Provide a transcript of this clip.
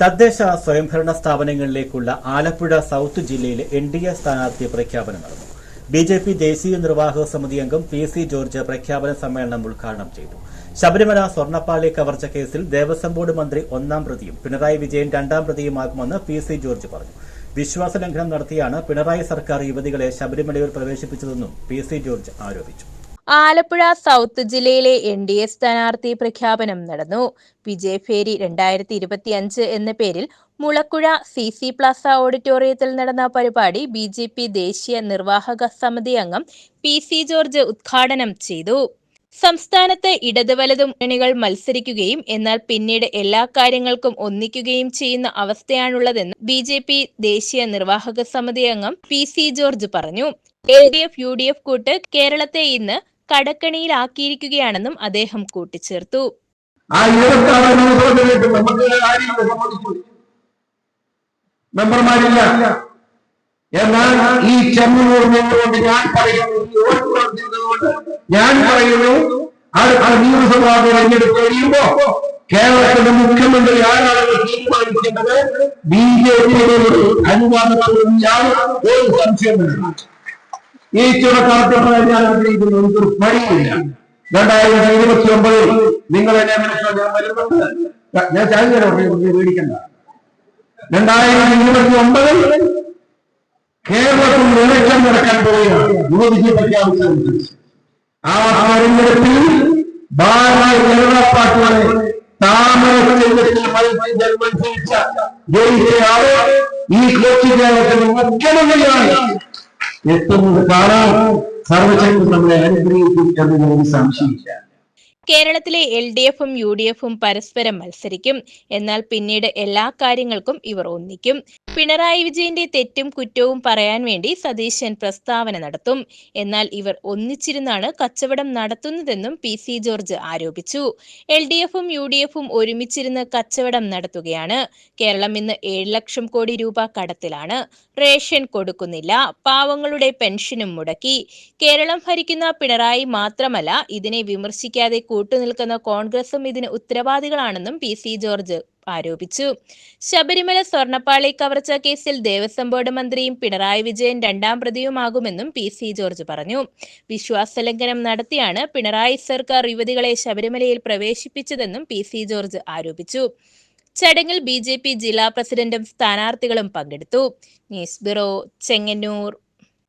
തദ്ദേശ സ്വയംഭരണ സ്ഥാപനങ്ങളിലേക്കുള്ള ആലപ്പുഴ സൌത്ത് ജില്ലയിലെ എൻ ഡി എ സ്ഥാനാർത്ഥി പ്രഖ്യാപനം നടന്നു. ബി ജെ പി ദേശീയ നിർവാഹക സമിതി അംഗം പി സി ജോർജ് പ്രഖ്യാപന സമ്മേളനം ഉദ്ഘാടനം ചെയ്തു. ശബരിമല സ്വർണപ്പാളി കവർച്ച കേസിൽ ദേവസ്വം ബോർഡ് മന്ത്രി ഒന്നാം പ്രതിയും പിണറായി വിജയൻ രണ്ടാം പ്രതിയുമാകുമെന്ന് പി സി ജോർജ് പറഞ്ഞു. വിശ്വാസ ലംഘനം നടത്തിയാണ് പിണറായി സർക്കാർ യുവതികളെ ശബരിമലയിൽ പ്രവേശിപ്പിച്ചതെന്നും പി സി ജോർജ് ആരോപിച്ചു. ആലപ്പുഴ സൗത്ത് ജില്ലയിലെ എൻ ഡി എ സ്ഥാനാർത്ഥി പ്രഖ്യാപനം നടന്നു. വിജയഫേരി രണ്ടായിരത്തി ഇരുപത്തി അഞ്ച് എന്ന പേരിൽ മുളക്കുഴ സി സി പ്ലാസ ഓഡിറ്റോറിയത്തിൽ നടന്ന പരിപാടി ബി ജെ പി ദേശീയ നിർവാഹക സമിതി അംഗം പി സി ജോർജ് ഉദ്ഘാടനം ചെയ്തു. സംസ്ഥാനത്ത് ഇടത് വലത് മുന്നണികൾ മത്സരിക്കുകയും എന്നാൽ പിന്നീട് എല്ലാ കാര്യങ്ങൾക്കും ഒന്നിക്കുകയും ചെയ്യുന്ന അവസ്ഥയാണുള്ളതെന്ന് ബി ജെ പി ദേശീയ നിർവാഹക സമിതി അംഗം പി സി ജോർജ് പറഞ്ഞു. L D F U D F കൂട്ട് കേരളത്തെ ഇന്ന് കടക്കണിയിലാക്കിയിരിക്കുകയാണെന്നും അദ്ദേഹം കൂട്ടിച്ചേർത്തു. ആ നമുക്ക് മെമ്പർമാരില്ല. എന്നാൽ ഈ നിന്നുകൊണ്ട് ഞാൻ ഞാൻ പറയുന്നു നിയമസഭാ തെരഞ്ഞെടുപ്പ് കഴിയുമ്പോ കേരളത്തിന്റെ മുഖ്യമന്ത്രി ആരാണെന്ന് തീരുമാനിക്കേണ്ടത്? ബി ജെ പിയുടെ ഞാൻ ഒരു സംശയമില്ല ഈ ചുടക്കാലത്തെ ഞാൻ ആഗ്രഹിക്കുന്നു എനിക്കൊരു പണിയില്ല രണ്ടായിരത്തി ഇരുപത്തി ഒമ്പതിൽ നിങ്ങൾ എന്നെ മനസ്സിലാക്കാൻ ഞാൻ വരുന്നുണ്ട്. ഞാൻ ചാനൽ പേടിക്കണ്ട. രണ്ടായിരത്തി ഇരുപത്തി ഒമ്പതിൽ കേരളത്തിൽ ഇലക്ഷൻ നടക്കാൻ പോവുകയാണ്. യുവതിക്ക് പ്രഖ്യാപിച്ചതനുസരിച്ച് ആ തെരഞ്ഞെടുപ്പിൽ ചിഹ്നത്തിൽ മത്സരിച്ച മത്സരിച്ച ഈ കൊച്ചു കേരളത്തിന് മുഖ്യമന്ത്രിയാണ് എത്തുന്നത് കാണാൻ സർവശക്തി നമ്മളെ അനുഗ്രഹിക്കും എന്നതിന് ഒരു സംശയമില്ല കേരളത്തിലെ എൽ ഡി എഫും യു ഡി എഫും പരസ്പരം മത്സരിക്കും. എന്നാൽ പിന്നീട് എല്ലാ കാര്യങ്ങൾക്കും ഇവർ ഒന്നിക്കും. പിണറായി വിജയന്റെ തെറ്റും കുറ്റവും പറയാൻ വേണ്ടി സതീശൻ പ്രസ്താവന നടത്തും. എന്നാൽ ഇവർ ഒന്നിച്ചിരുന്നാണ് കച്ചവടം നടത്തുന്നതെന്നും പി സി ജോർജ് ആരോപിച്ചു. എൽ ഡി എഫും യു ഡി എഫും ഒരുമിച്ചിരുന്ന് കച്ചവടം നടത്തുകയാണ്. കേരളം ഇന്ന് ഏഴ് ലക്ഷം കോടി രൂപ കടത്തിലാണ്. റേഷൻ കൊടുക്കുന്നില്ല. പാവങ്ങളുടെ പെൻഷനും മുടക്കി. കേരളം ഭരിക്കുന്ന പിണറായി മാത്രമല്ല ഇതിനെ വിമർശിക്കാതെ കൂട്ടുനിൽക്കുന്ന കോൺഗ്രസും ഇതിന് ഉത്തരവാദികളാണെന്നും പി സി ജോർജ് ആരോപിച്ചു. ശബരിമല സ്വർണപ്പാളി കവർച്ച കേസിൽ ദേവസ്വം ബോർഡ് മന്ത്രിയും പിണറായി വിജയൻ രണ്ടാം പ്രതിയുമാകുമെന്നും പി സി ജോർജ് പറഞ്ഞു. വിശ്വാസലംഘനം നടത്തിയാണ് പിണറായി സർക്കാർ യുവതികളെ ശബരിമലയിൽ പ്രവേശിപ്പിച്ചതെന്നും പി സി ജോർജ് ആരോപിച്ചു. ചടങ്ങിൽ ബി ജെ പി ജില്ലാ പ്രസിഡന്റും സ്ഥാനാർത്ഥികളും പങ്കെടുത്തു. News bureau Chengannur.